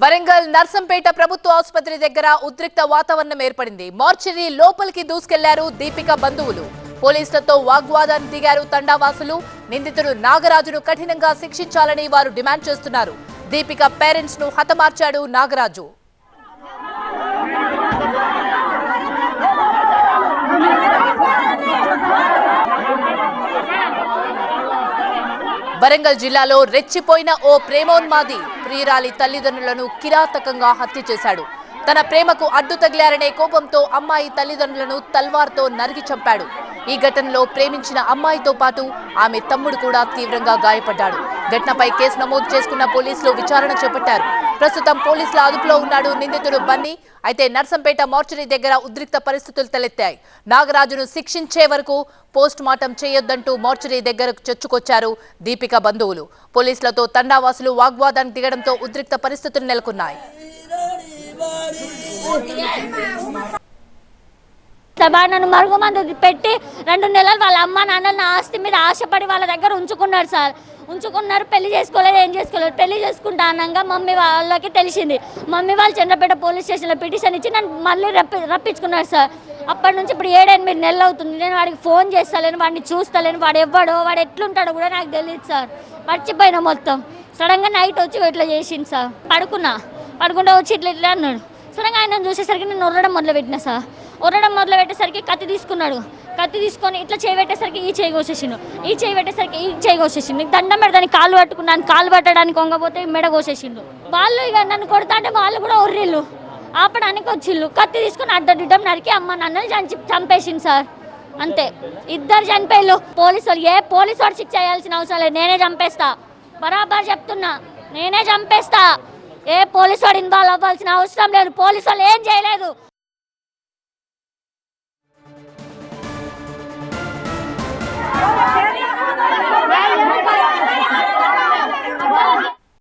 వరంగల్ నర్సంపేట ప్రభుత్వ ఆసుపత్రి దగ్గర ఉద్రిక్త వాతావరణం ఏర్పడింది. మార్చిని లోపలికి దూసుకెళ్ళారు దీపిక బంధువులు. పోలీసులతో వాగ్వాదాన్ని దిగారు తండావాసులు. నిందితుడు నాగరాజును కఠినంగా శిక్షించాలని వారు డిమాండ్ చేస్తున్నారు. దీపిక పేరెంట్స్ను హతమార్చాడు నాగరాజు. వరంగల్ జిల్లాలో రెచ్చిపోయిన ఓ ప్రేమోన్మాది. ప్రియురాలి తల్లిదండ్రులను కిరాతకంగా హత్య చేశాడు. తన ప్రేమకు అడ్డు తగిలారనే కోపంతో అమ్మాయి తల్లిదండ్రులను తల్వార్తో నరిగి చంపాడు. ఈ ఘటనలో ప్రేమించిన అమ్మాయితో పాటు ఆమె తమ్ముడు కూడా తీవ్రంగా గాయపడ్డాడు. ఘటనపై కేసు నమోదు చేసుకున్న పోలీసులు విచారణ చేపట్టారు. ప్రస్తుతం పోలీసుల అదుపులో ఉన్నాడు నిందితుడు బన్నీ. అయితే నర్సంపేట మార్చరీ దగ్గర ఉద్రిక్త పరిస్థితులు తలెత్తాయి. నాగరాజును శిక్షించే వరకు పోస్ట్ మార్టం చేయొద్దంటూ మార్చరీ దగ్గరకు చొచ్చుకొచ్చారు దీపిక బంధువులు. పోలీసులతో తండావాసులు వాగ్వాదానికి దిగడంతో ఉద్రిక్త పరిస్థితులు నెలకొన్నాయి. నన్ను మరుగుమందు పెట్టి రెండు నెలలు వాళ్ళ అమ్మ నాన్న నా ఆస్తి మీద ఆశపడి వాళ్ళ దగ్గర ఉంచుకున్నారు సార్. ఉంచుకున్నారు పెళ్ళి చేసుకోలేదు ఏం చేసుకోలేదు. పెళ్ళి చేసుకుంటా అనగా మమ్మీ వాళ్ళకి తెలిసింది. మమ్మీ వాళ్ళు చంద్రపేట పోలీస్ స్టేషన్లో పిటిషన్ ఇచ్చి నన్ను మళ్ళీ రప్పి రప్పించుకున్నారు సార్. అప్పటి నుంచి ఇప్పుడు ఏడెనిమిది నెలలు అవుతుంది. నేను వాడికి ఫోన్ చేస్తలేను వాడిని చూస్తలేను. వాడు ఎవ్వడో వాడు ఎట్లుంటాడో కూడా నాకు తెలియదు సార్. మర్చిపోయినా మొత్తం. సడన్గా నైట్ వచ్చి ఇట్లా చేసింది సార్. పడుకున్నా. పడుకుంటా వచ్చి ఇట్లా ఇట్లా అన్నాడు. సడన్గా ఆయన చూసేసరికి నేను ఉర్రడం మొదలుపెట్టిన సార్. ఉర్రడం మొదలు పెట్టేసరికి కత్తి తీసుకున్నాడు. కత్తి తీసుకొని ఇట్లా చేయి పెట్టేసరికి ఈ చేయి కోసేసిండు. ఈ చేయి పెట్టేసరికి ఈ చేయి కోసేసిండు. దండం పెడతాను కాలు పట్టుకున్నాను కాలు పట్టడానికి వంగపోతే మెడ కోసేసిండు. వాళ్ళు ఇక నన్ను కొడతా అంటే వాళ్ళు కూడా ఒర్రిళ్ళు ఆపడానికి వచ్చిళ్ళు కత్తి తీసుకుని అడ్డడిడ్డం నరికి అమ్మ నన్నని చంచి చంపేసింది సార్. అంతే. ఇద్దరు చనిపోయిళ్ళు పోలీసు వాళ్ళు ఏ పోలీసు వాడు శిక్ష చేయాల్సిన అవసరం లేదు. నేనే చంపేస్తా. బరాబర్ చెప్తున్నా. నేనే చంపేస్తా. ఏ పోలీసు వాడు ఇన్వాల్వ్ అవ్వాల్సిన అవసరం లేదు. పోలీసు వాళ్ళు ఏం చేయలేదు.